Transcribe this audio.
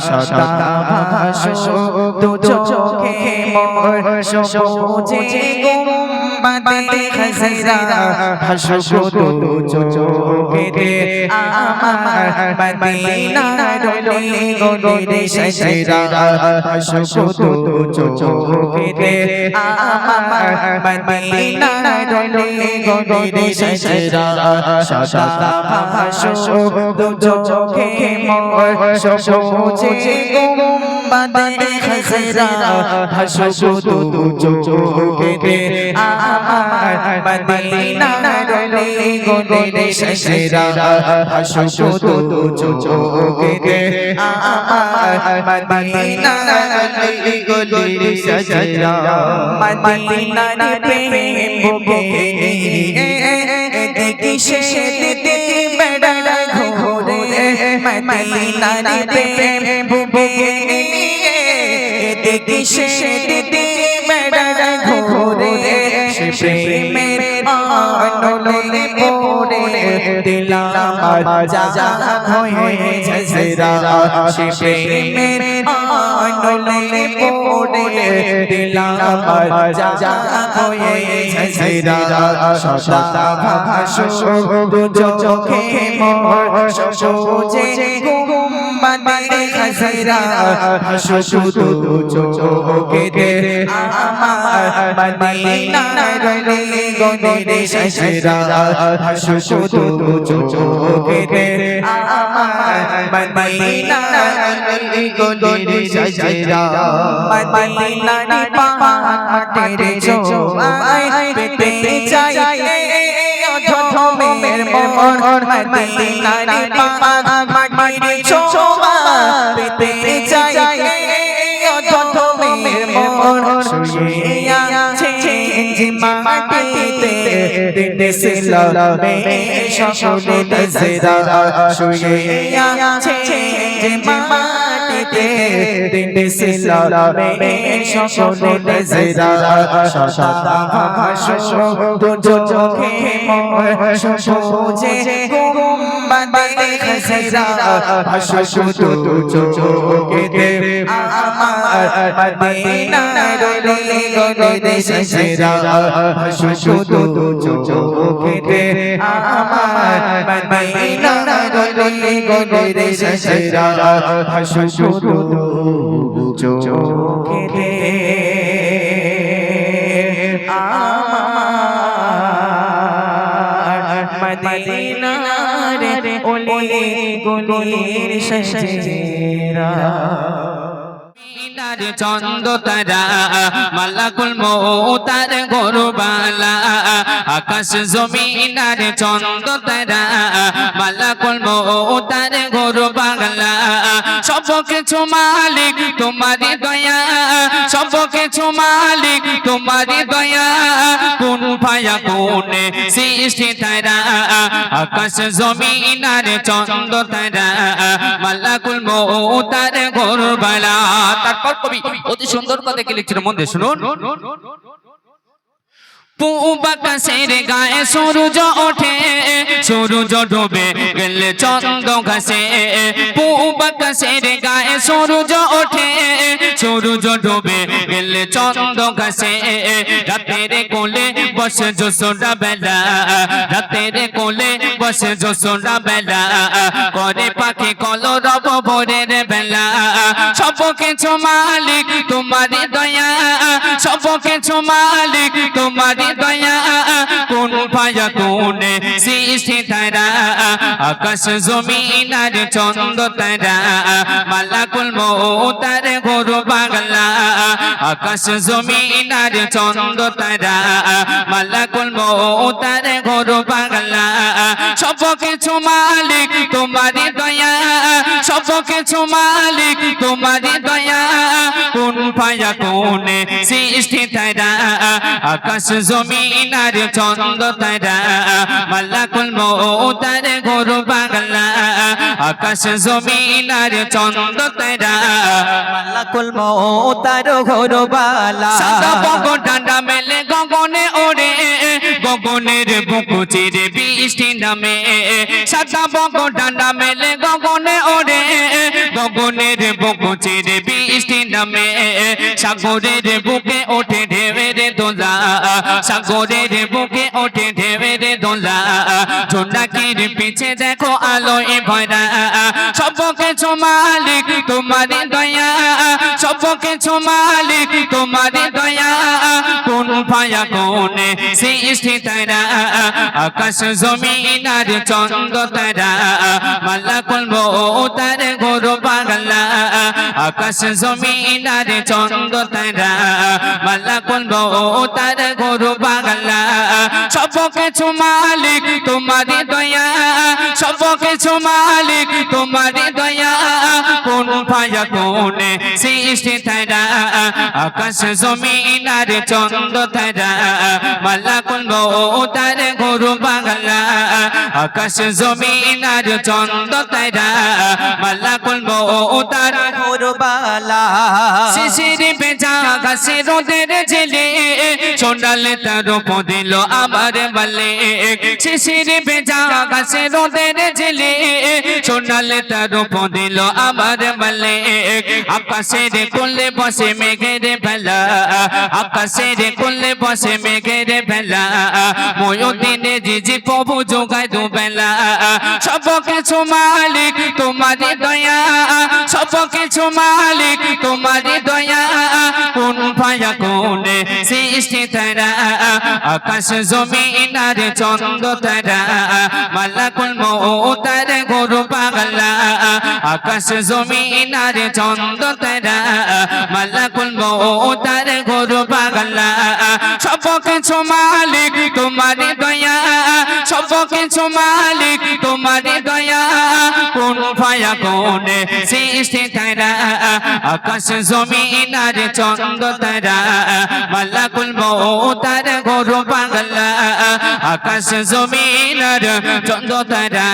সদা ভাসো দু চোখে মোর সবুজে গুম্বাদে খজরা ভাসো দু চোখে আমার মদিনা রলে গলে সজরা ভাসো দু চোখে আমার মদিনা রলে গলে সজরা সদা ভাসো দু চোখে মোর সবুজে গুম্বাদে খজরা ভাসো দু চোখে আমার গলে আমার মদিনা গলে মদিনার প্রেম বুকে কিসে দিতে আনলে পড়ে দিলাম যা হয়ে জজরা সে প্রেমের আনলে পড়ে দিলাম যা হয়ে জজরা সদা ভাসো দু চোখে মোর সবুজে গুম্বাদে খজরা ভাসো দু চোখে আমার মদিনা রলে গলে সজরা ভাসো দু চোখে আমার মদিনা রলে গলে সজরা মদিনা পাহাড়ের জোয়াই পেতে চাই মন মদিনার পাহাড়ের জোয়াই পেতে চাই অধমের মন। শুয়ে আছে যে মাটিতে দেশে সকলে দজরা শুয়ে আছে যে মাটিতে দেশে সকলে দজরা সদা ভাসো দু চোখে মোর গুম্বাদে খজরা ভাসো দু চোখে আমার মদিনা রলে গলে সজরা ভাসো দু চোখে আমার মদিনা রলে গলে সজরা ভাসো দু চোখে আমার মদিনার ওলে গলির সজরা। মিনার চন্দ তারা, মালাকুল মৌতার গরবালা, আকাশ জমিনার চন্দ তারা, মালাকুল মৌতার গরবালা। সব কিছু মালিক তোমারই দয়া, সব কিছু মালিক তোমারই দয়া। কোন পায়া কোনে সৃষ্টি তারা, আকাশ জমিনার চন্দ তারা, মালাকুল মৌতার গরবালা। তারপর কবি অতি সুন্দর কথা কি লিখছিল? মন দিয়ে শুনুন। রাতের কোলে বসে যশোরা বেলা, রাতের কোলে বসে যশোরা বেলা। করে পাখি কল রব ভোরের বেলা। সব কিছু মালিক, তোমারই দয়া। সব কিছু মালিক, তোমারই দয়া। কোন পায়া কোনে সৃষ্টি তারা। আকাশ জমিনার চন্দ তারা। মালাকুল মৌতার গরু বাংলা। আকাশ জমিনার চন্দ তারা, মালাকুল মৌতার গরু পাগলা। সব কিছু মালিক তোমারই দয়া, সব কিছু মালিক তোমারই দয়া। কোন পায়া কোনে সৃষ্টি তারা আকাশ জমিনার চন্দ তারা মালাকুল মৌতার গরু বাংলা আকাশ জমিনার চন্দ তারা মালাকুল মৌতার ঘরবালা সাদা বগ ডান্ডা মেলে গগনে ওড়ে গগনের বুকু চিরে বৃষ্টি নামে। সাদা ডান্ডা মেলে গগনে ওড়ে গগনের বুকু চিরে বৃষ্টি নামে। সাগরের বুকে ওঠে ঢেউের দোলা সাগরের বুকে ওঠে ঢেউের দোলা জোনাকির পিছে দেখো আলোয় ভরা। সবকে ছো মালিক তোমার দয়া। সবকে ছো মালিক পায়া কোনে সৃষ্টি তারা, আকাশ জমিন চন্দ্র তারা মাল্লা কুলবো তার গরু পাগলা, আকাশ জমিন আর চন্দ্র তারা মাল্লা কুলবো তার গরু পাগলা। সব কিছু মালিক তোমার দয়া, সব কিছু মালিক তোমার কোন পায়া কোনে সৃষ্টি তারা আকাশ জমিন আর চন্দ্র তারা মাল্লা কুলবো তার গরু পাগলা আকাশ জমিন আর চন্দ্র তারা মাল্লা কুলবো তার ভোরবালা শিশির বেজা ঘাসে রোদের জেলে সোনালে তার দিল আমার বলে। শিশির বেজা ঘাসে রোদের জেলে সোনালে তার দিল আমার বলে। আকাশের কোলে বসে মেঘের বেলা, আকাশের কোলে বসে মেঘের বেলা। ময়ূদিনে জিজি প্রভু যোগায় দুবেলা সব কিছু মালিক, তোমার দয়া। সব কিছু মালিক, তোমার দয়া। কোন আকাশ জমিন আর চন্দ্র তারা। মাল্লা কুল তার গরু পাগলা আকাশ জমিন আর চন্দ্র তারা মাল্লা কুল তার গরু পাগলা। সব কিছু মালিক তোমার দয়া, সব কিছু মালিক তোমার দয়া। কোন পায়া কোনে সৃষ্টি তারা। আকাশ জমিন আর চন্দ তারা। মাল্লা কুল তার গরু পাগলা। আকাশ জমিন আর চন্দ তারা।